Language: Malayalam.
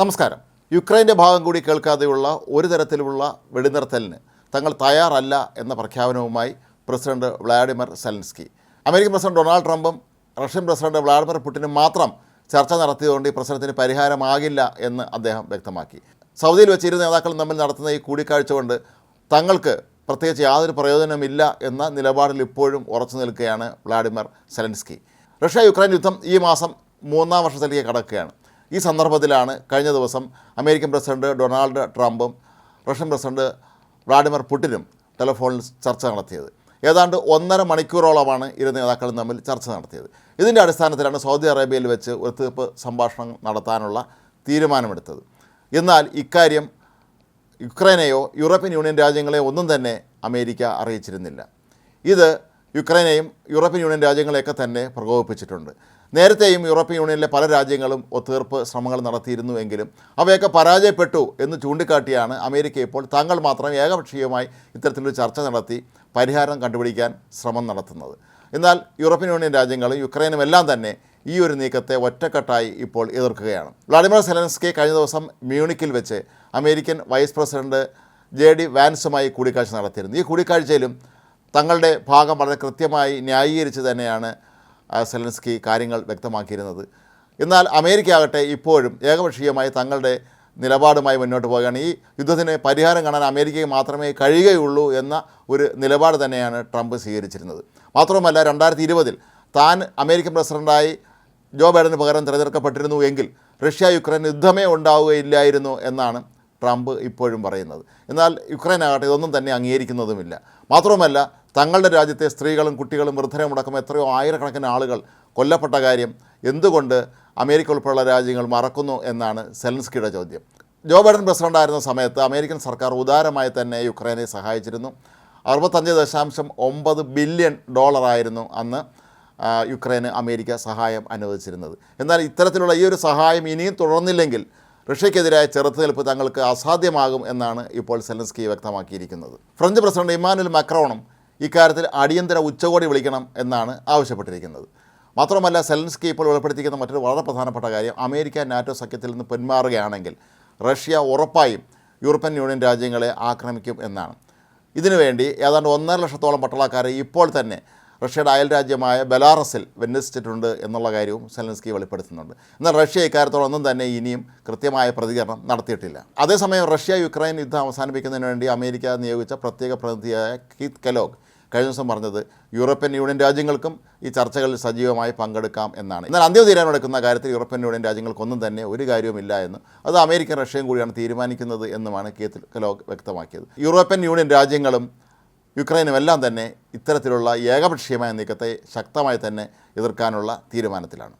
നമസ്കാരം. യുക്രൈന്റെ ഭാഗം കൂടി കേൾക്കാതെയുള്ള ഒരു തരത്തിലുള്ള വെടിനിർത്തലിന് തങ്ങൾ തയ്യാറല്ല എന്ന പ്രഖ്യാപനവുമായി president Vladimir Zelensky. American president Donald ട്രംപും റഷ്യൻ പ്രസിഡന്റ് വ്ളാഡിമിർ പുടിനും മാത്രം ചർച്ച നടത്തിയതുകൊണ്ട് ഈ പ്രശ്നത്തിന് പരിഹാരമാകില്ല എന്ന് അദ്ദേഹം വ്യക്തമാക്കി. സൗദിയിൽ വെച്ച് ഇരു നേതാക്കളും തമ്മിൽ നടത്തുന്ന ഈ കൂടിക്കാഴ്ച കൊണ്ട് തങ്ങൾക്ക് പ്രത്യേകിച്ച് യാതൊരു പ്രയോജനമില്ല എന്ന നിലപാടിൽ ഇപ്പോഴും ഉറച്ചു നിൽക്കുകയാണ് വ്ളാഡിമിർ സെലൻസ്കി. റഷ്യ യുക്രൈൻ യുദ്ധം ഈ മാസം മൂന്നാം വർഷത്തിലേക്ക് കടക്കുകയാണ്. ഈ സന്ദർഭത്തിലാണ് കഴിഞ്ഞ ദിവസം അമേരിക്കൻ പ്രസിഡന്റ് ഡൊണാൾഡ് ട്രംപും റഷ്യൻ പ്രസിഡന്റ് വ്ളാഡിമിർ പുടിനും ടെലിഫോണിൽ ചർച്ച നടത്തിയത്. ഏതാണ്ട് ഒന്നര മണിക്കൂറോളമാണ് ഇരു നേതാക്കളും തമ്മിൽ ചർച്ച നടത്തിയത്. ഇതിന്റെ അടിസ്ഥാനത്തിലാണ് സൗദി അറേബ്യയിൽ വെച്ച് ഒരു തീർപ്പ് സംഭാഷണം നടത്താനുള്ള തീരുമാനമെടുത്തത്. എന്നാൽ ഇക്കാര്യം യുക്രൈനെയോ യൂറോപ്യൻ യൂണിയൻ രാജ്യങ്ങളെയോ ഒന്നും തന്നെ അമേരിക്ക അറിയിച്ചിരുന്നില്ല. ഇത് യുക്രൈനെയും യൂറോപ്യൻ യൂണിയൻ രാജ്യങ്ങളെയൊക്കെ തന്നെ പ്രകോപിപ്പിച്ചിട്ടുണ്ട്. നേരത്തെയും യൂറോപ്യൻ യൂണിയനിലെ പല രാജ്യങ്ങളും ഒത്തീർപ്പ് ശ്രമങ്ങൾ നടത്തിയിരുന്നു എങ്കിലും അവയൊക്കെ പരാജയപ്പെട്ടു എന്ന് ചൂണ്ടിക്കാട്ടിയാണ് അമേരിക്ക ഇപ്പോൾ താങ്കൾ മാത്രം ഏകപക്ഷീയമായി ഇത്തരത്തിലൊരു ചർച്ച നടത്തി പരിഹാരം കണ്ടുപിടിക്കാൻ ശ്രമം നടത്തുന്നത്. എന്നാൽ യൂറോപ്യൻ യൂണിയൻ രാജ്യങ്ങളും യുക്രൈനും എല്ലാം തന്നെ ഈ ഒരു നീക്കത്തെ ഒറ്റക്കെട്ടായി ഇപ്പോൾ എതിർക്കുകയാണ്. വ്ളാഡിമിർ സെലൻസ്കി കഴിഞ്ഞ ദിവസം മ്യൂണിക്കിൽ വെച്ച് American vice president J D വാൻസുമായി കൂടിക്കാഴ്ച നടത്തിയിരുന്നു. ഈ കൂടിക്കാഴ്ചയിലും തങ്ങളുടെ ഭാഗം വളരെ കൃത്യമായി ന്യായീകരിച്ച് തന്നെയാണ് സെലൻസ്കി കാര്യങ്ങൾ വ്യക്തമാക്കിയിരുന്നത്. എന്നാൽ അമേരിക്ക ആകട്ടെ ഇപ്പോഴും ഏകപക്ഷീയമായി തങ്ങളുടെ നിലപാടുമായി മുന്നോട്ട് പോവുകയാണ്. ഈ യുദ്ധത്തിന് പരിഹാരം കാണാൻ അമേരിക്കയ്ക്ക് മാത്രമേ കഴിയുകയുള്ളൂ എന്ന ഒരു നിലപാട് തന്നെയാണ് ട്രംപ് സ്വീകരിച്ചിരുന്നത്. മാത്രവുമല്ല രണ്ടായിരത്തി ഇരുപതിൽ താൻ അമേരിക്കൻ പ്രസിഡന്റായി ജോ ബൈഡന് പകരം തിരഞ്ഞെടുക്കപ്പെട്ടിരുന്നു എങ്കിൽ റഷ്യ യുക്രൈൻ യുദ്ധമേ ഉണ്ടാവുകയില്ലായിരുന്നു എന്നാണ് ട്രംപ് ഇപ്പോഴും പറയുന്നത്. എന്നാൽ യുക്രൈൻ ആകട്ടെ ഇതൊന്നും തന്നെ അംഗീകരിക്കുന്നതുമില്ല. മാത്രവുമല്ല തങ്ങളുടെ രാജ്യത്തെ സ്ത്രീകളും കുട്ടികളും വൃദ്ധരും അടക്കം എത്രയോ ആയിരക്കണക്കിന് ആളുകൾ കൊല്ലപ്പെട്ട കാര്യം എന്തുകൊണ്ട് അമേരിക്ക ഉൾപ്പെടെയുള്ള രാജ്യങ്ങൾ മറക്കുന്നു എന്നാണ് സെലൻസ്കിയുടെ ചോദ്യം. ജോ ബൈഡൻ പ്രസിഡന്റായിരുന്ന സമയത്ത് അമേരിക്കൻ സർക്കാർ ഉദാരമായി തന്നെ യുക്രൈനെ സഹായിച്ചിരുന്നു. അറുപത്തഞ്ച് ദശാംശം ഒമ്പത് ബില്യൺ ഡോളറായിരുന്നു അന്ന് യുക്രൈന് അമേരിക്ക സഹായം അനുവദിച്ചിരുന്നത്. എന്നാൽ ഇത്തരത്തിലുള്ള ഈ ഒരു സഹായം ഇനിയും തുടർന്നില്ലെങ്കിൽ റഷ്യക്കെതിരായ ചെറുത്തുനിൽപ്പ് തങ്ങൾക്ക് അസാധ്യമാകും എന്നാണ് ഇപ്പോൾ സെലൻസ്കി വ്യക്തമാക്കിയിരിക്കുന്നത്. ഫ്രഞ്ച് പ്രസിഡന്റ് ഇമ്മാനുവൽ മക്രോണും ഇക്കാര്യത്തിൽ അടിയന്തര ഉച്ചകോടി വിളിക്കണം എന്നാണ് ആവശ്യപ്പെട്ടിരിക്കുന്നത്. മാത്രമല്ല സെലൻസ്കി ഇപ്പോൾ വെളിപ്പെടുത്തിയിരിക്കുന്ന മറ്റൊരു വളരെ പ്രധാനപ്പെട്ട കാര്യം അമേരിക്ക നാറ്റോ സഖ്യത്തിൽ നിന്ന് പിന്മാറുകയാണെങ്കിൽ റഷ്യ ഉറപ്പായും യൂറോപ്യൻ യൂണിയൻ രാജ്യങ്ങളെ ആക്രമിക്കും എന്നാണ്. ഇതിനുവേണ്ടി ഏതാണ്ട് ഒന്നര ലക്ഷത്തോളം പട്ടാളക്കാരെ ഇപ്പോൾ തന്നെ റഷ്യയുടെ അയൽ രാജ്യമായ ബെലാറസിൽ വിന്യസിച്ചിട്ടുണ്ട് എന്നുള്ള കാര്യവും സെലൻസ്കി വെളിപ്പെടുത്തുന്നുണ്ട്. എന്നാൽ റഷ്യ ഇക്കാര്യത്തോടൊന്നും തന്നെ ഇനിയും കൃത്യമായ പ്രതികരണം നടത്തിയിട്ടില്ല. അതേസമയം റഷ്യ യുക്രൈൻ യുദ്ധം അവസാനിപ്പിക്കുന്നതിന് വേണ്ടി അമേരിക്ക നിയോഗിച്ച പ്രത്യേക പ്രതിനിധിയായ കീത് കലോഗ് കഴിഞ്ഞ ദിവസം പറഞ്ഞത് യൂറോപ്യൻ യൂണിയൻ രാജ്യങ്ങൾക്കും ഈ ചർച്ചകളിൽ സജീവമായി പങ്കെടുക്കാം എന്നാണ്. എന്നാൽ അന്തിമ തീരുമാനമെടുക്കുന്ന കാര്യത്തിൽ യൂറോപ്യൻ യൂണിയൻ രാജ്യങ്ങൾക്കൊന്നും തന്നെ ഒരു കാര്യവുമില്ല എന്ന്. അത് അമേരിക്കൻ റഷ്യയും കൂടിയാണ് തീരുമാനിക്കുന്നത് എന്നുമാണ് കീത്ത് കലോഗ് വ്യക്തമാക്കിയത്. യൂറോപ്യൻ യൂണിയൻ രാജ്യങ്ങളും യുക്രൈനും എല്ലാം തന്നെ ഇത്തരത്തിലുള്ള ഏകപക്ഷീയമായ നീക്കത്തെ ശക്തമായി തന്നെ എതിർക്കാനുള്ള തീരുമാനത്തിലാണ്.